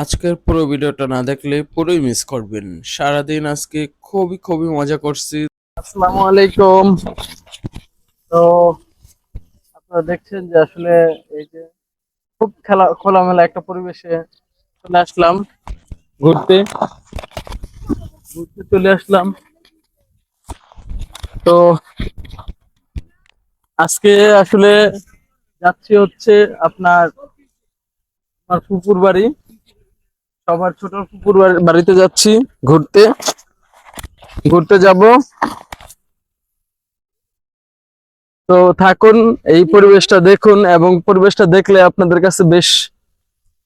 আজকের পুরো ভিডিওটা না দেখলে পুরোই মিস করবেন। সারাদিন আজকে খুবই খুবই মজা করছি। আসসালামু আলাইকুম। তো, আপনারা দেখছেন যে আসলে এই যে খুব খেলা, খোলামেলা একটা পরিবেশে চলে আসলাম। ঘুরতে। ঘুরতে চলে আসলাম। তো, আজকে আসলে যাচ্ছি হচ্ছে আপনার, আমার পুকুর বাড়ি। সবার ছোট পুকুর বাড়িতে যাচ্ছি, ঘুরতে। ঘুরতে যাব। তো থাকুন, এই পরিবেশটা দেখুন এবং পরিবেশটা দেখলে আপনাদের কাছে বেশ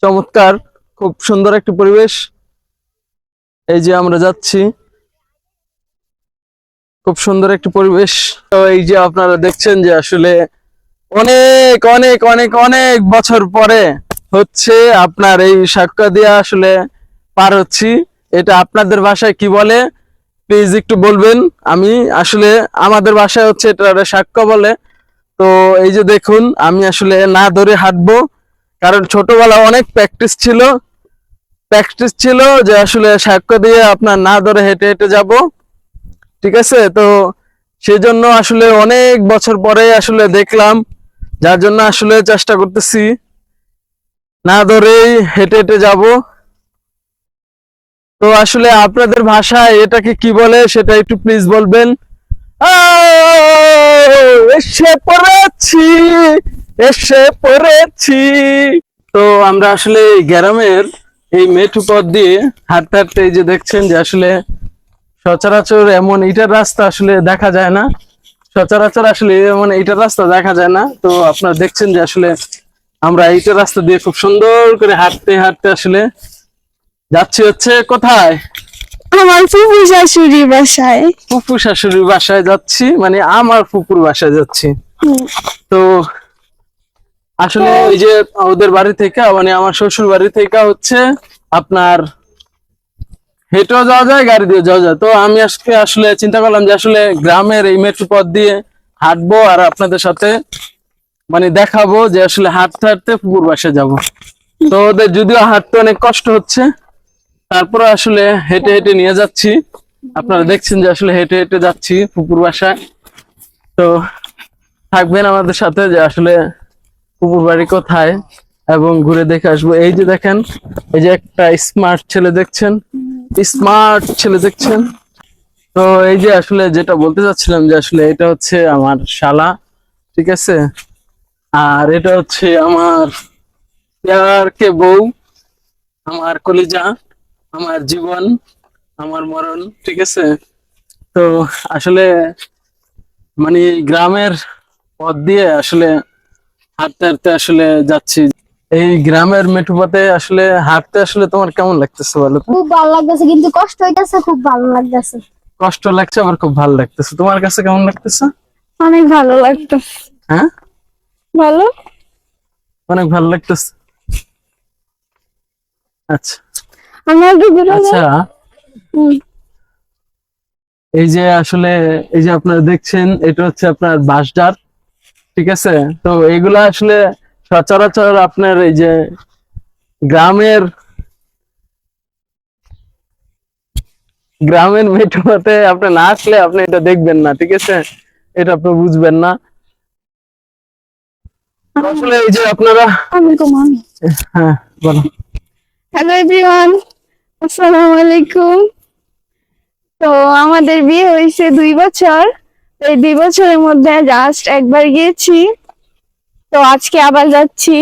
চমৎকার, খুব সুন্দর একটি পরিবেশ। এই যে আমরা যাচ্ছি, খুব সুন্দর একটি পরিবেশ। তো এই যে আপনারা দেখছেন যে আসলে অনেক অনেক অনেক অনেক বছর পরে হচ্ছে আপনার এই সাক্কা দিয়া আসলে পার হচ্ছি। এটা আপনাদের ভাষায় কি বলে? প্লিজ একটু বলবেন। আমি আসলে আমাদের বাসায় হচ্ছে এটা সাক্ষ্য বলে। তো এই যে দেখুন, আমি আসলে না ধরে হাঁটবো, কারণ ছোটবেলা অনেক প্র্যাকটিস ছিল। প্র্যাকটিস ছিল যে আসলে সাক্ষ্য দিয়ে আপনার না ধরে হেঁটে হেঁটে যাব। ঠিক আছে? তো সেজন্য আসলে অনেক বছর পরে আসলে দেখলাম, যার জন্য আসলে চেষ্টা করতেছি। না ধরেই হেঁটে হেঁটে যাব। তো আসলে আপনাদের ভাষায় এটাকে কি বলে সেটা একটু প্লিজ বলবেন। এসে পড়েছি এসে পড়েছি। তো আমরা আসলে গ্রামের এই মেঠু পথ দিয়ে হাঁটতে হাঁটতে এই যে দেখছেন যে আসলে সচরাচর এমন ইটার রাস্তা আসলে দেখা যায় না। সচরাচর আসলে এমন ইটার রাস্তা দেখা যায় না। তো আপনারা দেখছেন যে আসলে আমরা ইটার রাস্তা দিয়ে খুব সুন্দর করে হাঁটতে হাঁটতে আসলে যাচ্ছি হচ্ছে কোথায়? আমার ফুফু শাশুড়ি বাসায়। ফুফু শাশুড়ির বাসায় যাচ্ছি মানে আমার ফুপুর বাসায় যাচ্ছি। তো আসলে এই যে ওদের বাড়ি থেকে মানে আমার শ্বশুর বাড়ি থেকে হচ্ছে আপনার হেঁটেও যাওয়া যায় গাড়ি দিয়ে যাওয়া যায়। তো আমি আজকে আসলে চিন্তা করলাম যে আসলে গ্রামের এই মেট্রো পথ দিয়ে হাঁটবো আর আপনাদের সাথে মানে দেখাবো যে আসলে হাঁটতে হাঁটতে পুকুর বাসায় যাব। তো ওদের যদিও হাঁটতে অনেক কষ্ট হচ্ছে তারপরে আসলে হেঁটে হেঁটে নিয়ে যাচ্ছি। আপনারা দেখছেন যে আসলে হেঁটে হেঁটে যাচ্ছি পুকুর বাসায়। তো থাকবেন আমাদের সাথে যে আসলে পুকুর বাড়ি কোথায় এবং ঘুরে দেখে আসব। এই যে দেখেন, এই যে একটা স্মার্ট ছেলে দেখছেন স্মার্ট ছেলে দেখছেন। তো এই যে আসলে যেটা বলতে চাচ্ছিলাম যে আসলে এটা হচ্ছে আমার শালা, ঠিক আছে? আর এটা হচ্ছে আমার প্যার কে বউ আমার কলিজা আমার জীবন আমার মরণ ঠিক আছে? তো আসলে মানে গ্রামের পথ দিয়ে আসলে হাঁটতে হাঁটতে আসলে যাচ্ছি। এই গ্রামের মেঠুপথে আসলে হাঁটতে আসলে তোমার কেমন লাগতেছে বলো খুব ভালো লাগতেছে কিন্তু কষ্ট হইতেছে খুব ভালো লাগতেছে। কষ্ট লাগছে আমার খুব ভালো লাগতেছে। তোমার কাছে কেমন লাগতেছে? অনেক ভালো লাগতো হ্যাঁ? ভালো? অনেক ভালো লাগতেছে। আচ্ছা। আমার আচ্ছা। এই যে আসলে এই যে আপনারা দেখছেন এটা হচ্ছে আপনার বাঁশডার ঠিক আছে? তো এগুলা আসলে সচরাচর আপনার এই যে গ্রামের গ্রামের মেট্রোতে আপনি না আসলে আপনি এটা দেখবেন না ঠিক আছে? এটা আপনি বুঝবেন না। আসলে এই যে আপনারা হ্যাঁ বলো। হ্যালো এভরিওয়ান আসসালামু আলাইকুম। তো আমাদের বিয়ে হয়েছে দুই বছর। এই দুই বছরের মধ্যে জাস্ট একবার গিয়েছি। তো আজকে আবার যাচ্ছি।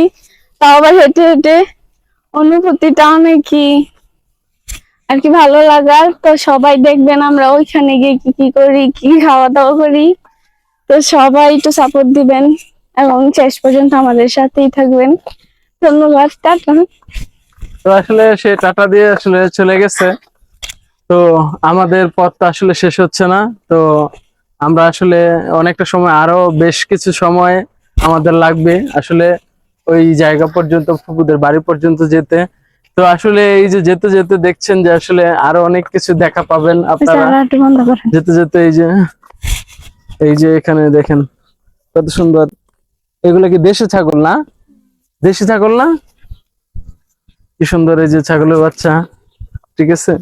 তাও আবার হেঁটে হেঁটে। অনুভূতিটা অনেকই আর কি ভালো লাগার। তো সবাই দেখবেন আমরা ওইখানে গিয়ে কি কি করি কি খাওয়া দাওয়া করি। তো সবাই একটু সাপোর্ট দিবেন। এবং শেষ পর্যন্ত আমাদের সাথেই থাকবেন। ধন্যবাদ টাটা। তো আসলে সে টাটা দিয়ে আসলে চলে গেছে। তো আমাদের পথটা আসলে শেষ হচ্ছে না। তো আমরা আসলে অনেকটা সময় আরও বেশ কিছু সময় আমাদের লাগবে আসলে ওই জায়গা পর্যন্ত ফুকুদের বাড়ি পর্যন্ত যেতে। তো আসলে এই যে যেতে যেতে দেখছেন যে আসলে আরও অনেক কিছু দেখা পাবেন আপনারা। করেন। যেতে যেতে এই যে এই যে এখানে দেখেন কত সুন্দর। এগুলো কি দেশি ছাগল না? দেশি ছাগল না? কি সুন্দর এই যে ছাগলের বাচ্চা, ঠিক আছে?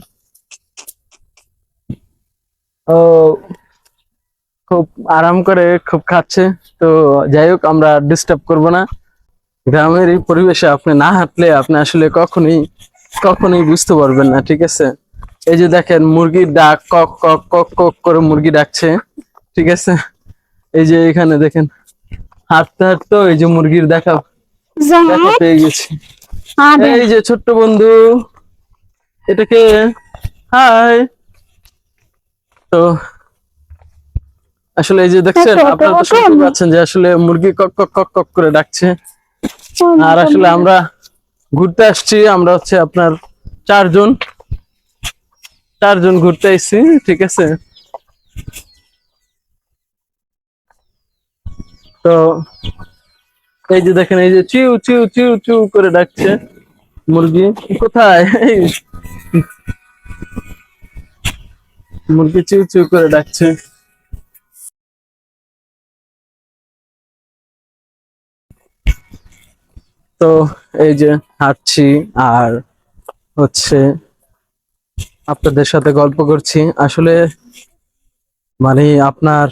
ও, খুব আরাম করে, খুব খাচ্ছে। তো যাই হোক, আমরা ডিস্টার্ব করব না। গ্রামের এই পরিবেশে আপনি না হাঁটলে আপনি আসলে কখনোই কখনোই বুঝতে পারবেন না, ঠিক আছে? এই যে দেখেন, মুরগির ডাক, কক কক কক কক করে মুরগি ডাকছে, ঠিক আছে? এই যে এখানে দেখেন হাঁটতে হাঁটতে এই যে মুরগির দেখা দেখা পেয়ে গেছি। এই যে ছোট্ট বন্ধু এটাকে হাই। তো আসলে এই যে দেখছেন আপনারা তো শুনতে পাচ্ছেন যে আসলে মুরগি কক কক কক কক করে ডাকছে। আর আসলে আমরা ঘুরতে আসছি আমরা হচ্ছে আপনার চারজন চারজন ঘুরতে আসছি ঠিক আছে? তো এই যে দেখেন, এই যে চিউ চিউ চিউ চিউ করে ডাকছে মুরগি। কোথায়? মুরগি চিউ চিউ করে ডাকছে। তো এই যে হাঁটছি আর হচ্ছে আপনাদের সাথে গল্প করছি। আসলে মানে আপনার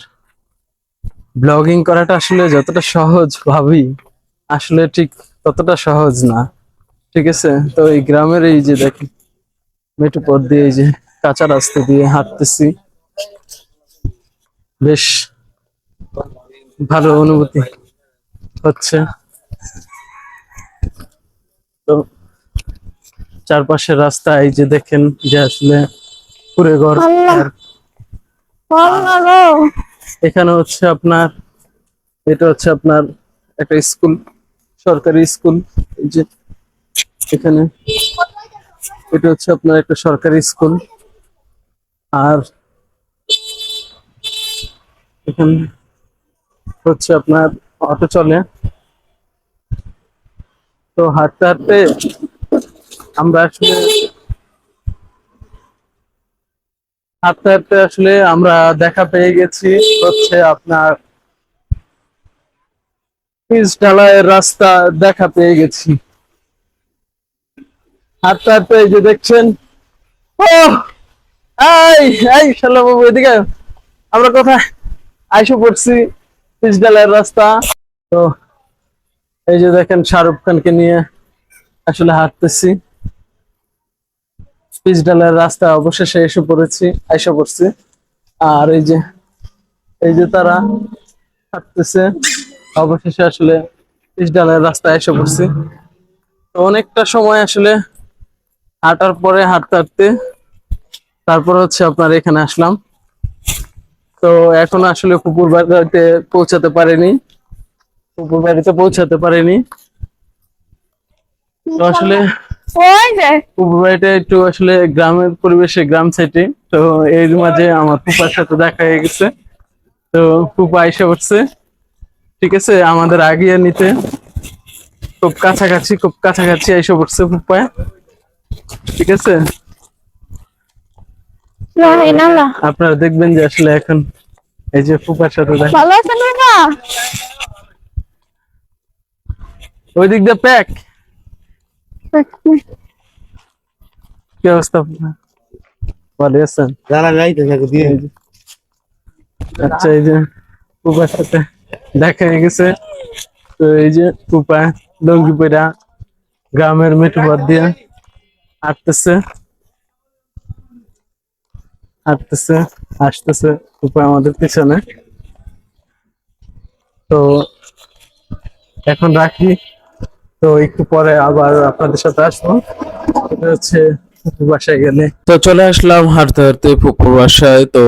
ব্লগিং করাটা আসলে যতটা সহজ ভাবি আসলে ঠিক ততটা সহজ না। ঠিক আছে? তো এই গ্রামের এই যে দেখি মেটু পথ দিয়ে এই যে কাঁচা রাস্তা দিয়ে হাঁটতেছি। বেশ ভালো অনুভূতি হচ্ছে। তো চারপাশের রাস্তা এই যে দেখেন যে আসলে পুরে ঘর। এখানে হচ্ছে আপনার, এটা হচ্ছে আপনার একটা স্কুল, সরকারি স্কুল যে এখানে এটা হচ্ছে আপনার একটা সরকারি স্কুল। আর এখানে হচ্ছে আপনার অটো চলে। তো হাঁটতে হাঁটতে আমরা আসলে হাঁটতে হাঁটতে আসলে আমরা দেখা পেয়ে গেছি। হচ্ছে আপনার পিচ ঢালাইয়ের রাস্তা দেখা পেয়ে গেছি। হাঁটতে হাঁটতে এই যে দেখছেন ও এই এই, শালা বাবু, এদিকে আমরা কোথায়? আইসো পড়ছি পিচ ঢালাইয়ের রাস্তা। তো এই যে দেখেন শাহরুখ খানকে নিয়ে আসলে হাঁটতেছি। পিচ ঢালাইয়ের রাস্তা অবশেষে এসে পড়েছি, আইসা পড়ছি। আর এই যে এই যে তারা হাঁটতেছে, অবশেষে আসলে পিচ ঢালাইয়ের রাস্তায় এসে পড়ছি। তো অনেকটা সময় আসলে হাঁটার পরে হাঁটতে হাঁটতে তারপর হচ্ছে আপনার এখানে আসলাম। তো এখন আসলে কুকুর বাড়িতে পৌঁছাতে পারেনি। কুকুর বাড়িতে পৌঁছাতে পারেনি। তো আসলে ওই যে। বাড়িটা একটু আসলে গ্রামের পরিবেশে গ্রাম সাইডে তো এর মাঝে আমার ফুপার সাথে দেখা হয়ে গেছে। তো ফুপা এসে পড়ছে। ঠিক আছে আমাদের আগিয়ে নিতে। খুব কাছাকাছি খুব কাছাকাছি এসে পড়ছে ফুপায় ঠিক আছে? না না না। আপনারা দেখবেন যে আসলে এখন এই যে ফুপার সাথে দেখা। ভালো আছেন ওই দিক দিয়ে প্যাক। কি অবস্থা আপনার? ভালো আছেন। যারা যাইতে থাকে দিয়ে। আচ্ছা এই যে পুপার সাথে দেখা হয়ে গেছে। তো এই যে পুপা লঙ্গি পরা গ্রামের মেটু পথ দিয়ে হাঁটতেছে। হাঁটতেছে আসতেছে পুপা আমাদের পিছনে। তো এখন রাখি। তো একটু পরে আবার আপনাদের সাথে আসব। হচ্ছে তো চলে আসলাম হাঁটতে হাঁটতে পুকুর বাসায়। তো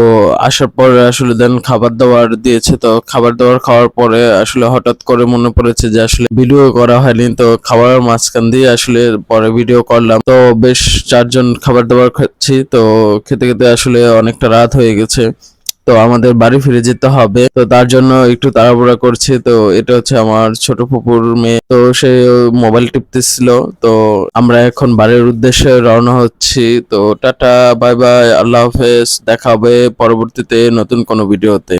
আসার পরে আসলে দেন খাবার দাবার দিয়েছে। তো খাবার দাবার খাওয়ার পরে আসলে হঠাৎ করে মনে পড়েছে যে আসলে ভিডিও করা হয়নি। তো খাবারের মাঝখান দিয়ে আসলে পরে ভিডিও করলাম। তো বেশ চারজন খাবার দাবার খাচ্ছি। তো খেতে খেতে আসলে অনেকটা রাত হয়ে গেছে। তো আমাদের বাড়ি ফিরে যেতে হবে। তো তার জন্য একটু তাড়াহুড়া করছি। তো এটা হচ্ছে আমার ছোট পুকুর মেয়ে। তো সে মোবাইল টিপতেছিল। তো আমরা এখন বাড়ির উদ্দেশ্যে রওনা হচ্ছি। তো টাটা, বাই বাই, আল্লাহ হাফেজ। দেখা হবে পরবর্তীতে নতুন কোনো ভিডিওতে।